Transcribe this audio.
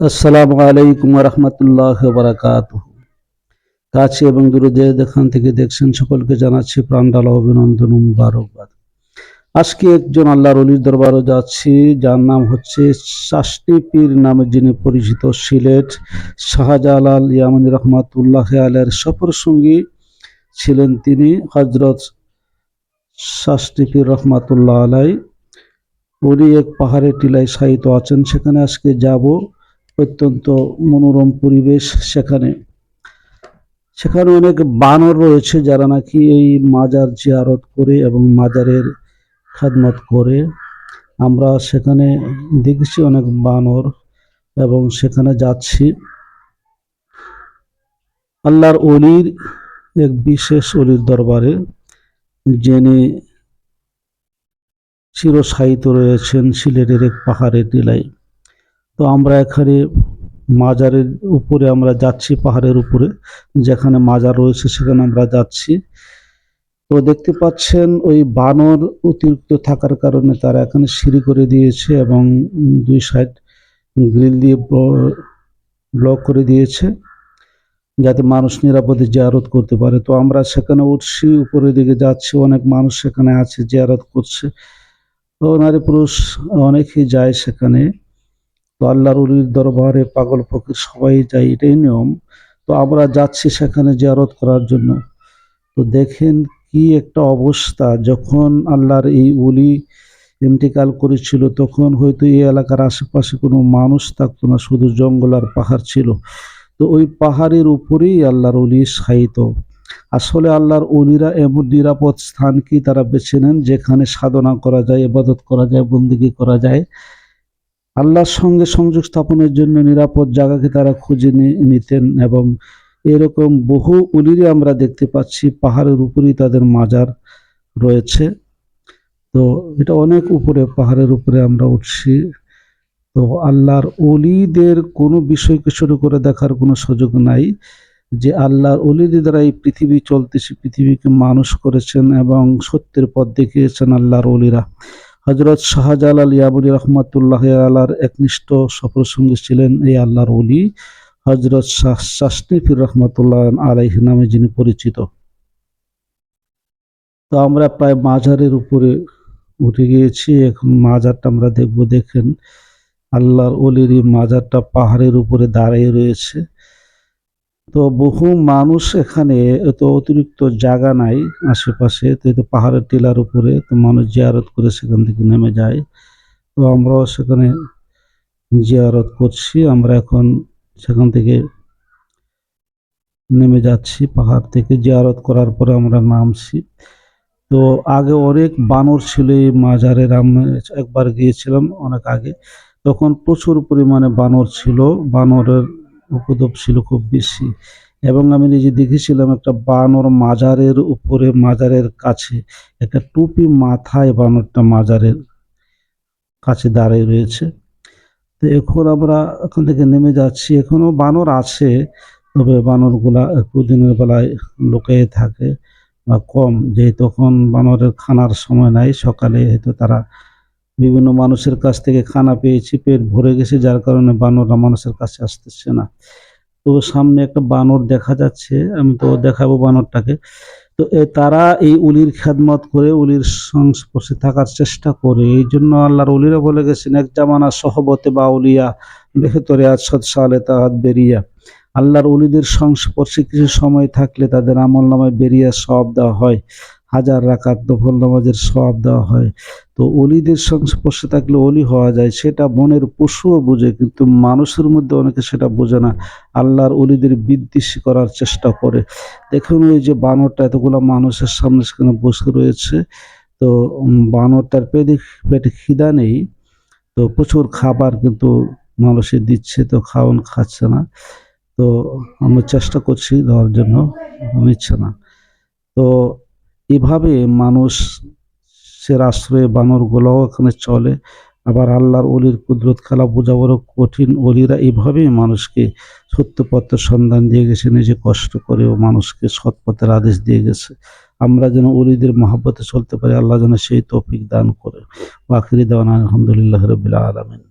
আসসালামু আলাইকুম রহমতুল্লাহ বারাকাত কাছে এবং দূরে যে যেখান থেকে দেখছেন সকলকে জানাচ্ছি প্রাণডালা অভিনন্দন মুবারকবাদ। আজকে একজন আল্লাহর অলির দরবারও যাচ্ছি, যার নাম হচ্ছে শাস্তি পীর নামে যিনি পরিচিত সিলেট শাহজালাল ইয়ামানি রহমাতুল্লাহ আলের সফর সঙ্গী ছিলেন তিনি হজরত শাস্তি পীর রহমাতুল্লাহ আলাই উনি এক পাহাড়ে টিলায় শায়িত আছেন, সেখানে আজকে যাব। অত্যন্ত মনোরম পরিবেশ সেখানে। সেখানে অনেক বানর রয়েছে যারা নাকি এই মাজার জিয়ারত করে এবং মাজারের খাদমত করে। আমরা সেখানে দেখেছি অনেক বানর এবং সেখানে যাচ্ছি। আল্লাহর অলির, এক বিশেষ অলির দরবারে, যিনি চিরসাহিত রয়েছেন সিলেটের এক পাহাড়ের টিলায়। তো আমরা এখানে মাজারের উপরে আমরা যাচ্ছি, পাহাড়ের উপরে। যেখানে মাজার রয়েছে, সেখানে আমরা যাচ্ছি। তো দেখতে পাচ্ছেন, ওই বানর অতিরিক্ত থাকার কারণে তারা এখানে সিঁড়ি করে দিয়েছে এবং দুই সাইড গ্রিল দিয়ে ব্লক করে দিয়েছে, যাতে মানুষ নিরাপদে জিয়ারত করতে পারে। তো আমরা সেখানে উঠছি, উপরের দিকে যাচ্ছি, অনেক মানুষ সেখানে আছে, জিয়ারত করছে। তো নারী পুরুষ অনেকেই যায় সেখানে। তো আল্লাহর উলির দরবারে পাগল, ফকির সবাই যায়, এটাই নিয়ম। তো আমরা যাচ্ছি সেখানে জিয়ারত করার জন্য। তো দেখেন কি একটা অবস্থা, যখন আল্লাহর এই উলি ইন্তেকাল করেছিল, তখন হয়তো এই এলাকার আশেপাশে কোনো মানুষ থাকতো না, শুধু জঙ্গল আর পাহাড় ছিল। তো ওই পাহাড়ের উপরেই আল্লাহর অলি সাহিত আসলে আল্লাহর অলিরা এমন নিরাপদ স্থান কি তারা বেছে নেন, যেখানে সাধনা করা যায় এবাদত করা যায়, বন্দিগি করা যায় আল্লাহর সঙ্গে সংযোগ স্থাপনের জন্য নিরাপদ জায়গাকে তারা খুঁজে নিতেন এবং এরকম বহু উলিরে আমরা দেখতে পাচ্ছি, পাহাড়ের উপরেই তাদের মাজার রয়েছে। তো এটা অনেক উপরে, পাহাড়ের উপরে আমরা উঠছি। তো আল্লাহর অলিদের কোনো বিষয়কে শুরু করে দেখার কোনো সুযোগ নাই যে আল্লাহর অলিদের দ্বারা এই পৃথিবী চলতেছে, পৃথিবীকে মানুষ করেছেন এবং সত্যের পথ দেখিয়েছেন আল্লাহর অলিরা হজরত শাহজালাল ইয়াবুলি রহমতুল্লাহ আল্লাহর একনিষ্ঠ সফর সঙ্গী ছিলেন এই আল্লাহর অলি হজরত শাহ শাসনিফির রহমতুল্লাহ আলাইহ নামে যিনি পরিচিত। তো আমরা প্রায় মাজারের উপরে উঠে গিয়েছি, এখন মাজারটা আমরা দেখব, দেখেন আল্লাহর অলির মাজারটা পাহাড়ের উপরে দাঁড়িয়ে রয়েছে। তো বহু মানুষ এখানে এত অতিরিক্ত জায়গা নাই আশেপাশে। তো এটা পাহাড়ের টিলার উপরে তো মানুষ জিয়ারত করে সেখান থেকে নেমে যায়। তো আমরাও সেখানে জিয়ারত করছি। আমরা এখন সেখান থেকে নেমে যাচ্ছি পাহাড় থেকে। জিয়ারত করার পরে আমরা নামছি। তো আগে অনেক বানর ছিল এই মাজারের আমি একবার গিয়েছিলাম অনেক আগে। তখন প্রচুর পরিমাণে বানর ছিল। বানরের উপদ্রব ছিল খুব বেশি। এবং আমি নিজে দেখেছিলাম একটা বানর মাজারের উপরে, মাজারের কাছে, একটা টুপি মাথায় বানরটা মাজারের কাছে দাঁড়িয়ে রয়েছে। তো এখন আমরা এখান থেকে নেমে যাচ্ছি। এখনও বানর আছে, তবে বানরগুলা একটু দিনের বেলায় লুকিয়ে থাকে বা কম। যে তখন বানরের খানার সময় নাই, সকালে হয়তো তারা বিভিন্ন মানুষের কাছ থেকে খানা পেয়েছি, পেট ভরে গেছে, যার কারণে বানররা মানুষের কাছে আসতেছে না। তো সামনে একটা বানর দেখা যাচ্ছে, আমি তো দেখাবো বানরটাকে। তো তারা এই উলির খেদমত করে, উলির সংস্পর্শে থাকার চেষ্টা করে। এই জন্য আল্লাহর উলিরা বলে গেছেন, এক জামানা সহবতে বা উলিয়া বেহতরে আসাদ সালে তাহাত বেরিয়া। আল্লাহর উলিদের সংস্পর্শে কিছু সময় থাকলে তাদের আমল নামায় বেরিয়ে সব দেওয়া হয়। হাজার রাকাত দফল নামাজের সব দেওয়া হয়। তো অলিদের সংস্পর্শে থাকলে অলি হওয়া যায়, সেটা মনের পশুও বোঝে, কিন্তু মানুষের মধ্যে অনেকে সেটা বোঝে না। আল্লাহর অলিদের বিদ্বেষী করার চেষ্টা করে। দেখুন ওই যে বানরটা, এতগুলো মানুষের সামনে সেখানে বসে রয়েছে। তো বানরটার পেটে পেটে খিদা নেই। তো প্রচুর খাবার কিন্তু মানুষের দিচ্ছে, তো খাওয়ান খাচ্ছে না। তো আমরা চেষ্টা করছি দেওয়ার জন্য নিচ্ছে না। তো এভাবে মানুষ সে আশ্রয়ে বানরগুলোও এখানে চলে। আবার আল্লাহর অলির কুদরত খেলা বোঝা বড় কঠিন। অলিরা এইভাবেই মানুষকে সত্য পথের সন্ধান দিয়ে গেছে, নিজে কষ্ট করেও মানুষকে সৎপথের আদেশ দিয়ে গেছে। আমরা যেন অলিদের মহাব্বতে চলতে পারি, আল্লাহ যেন সেই তৌফিক দান করে। আখিরি দেওয়ান আলহামদুলিল্লাহ রবিল্লা আলমিন।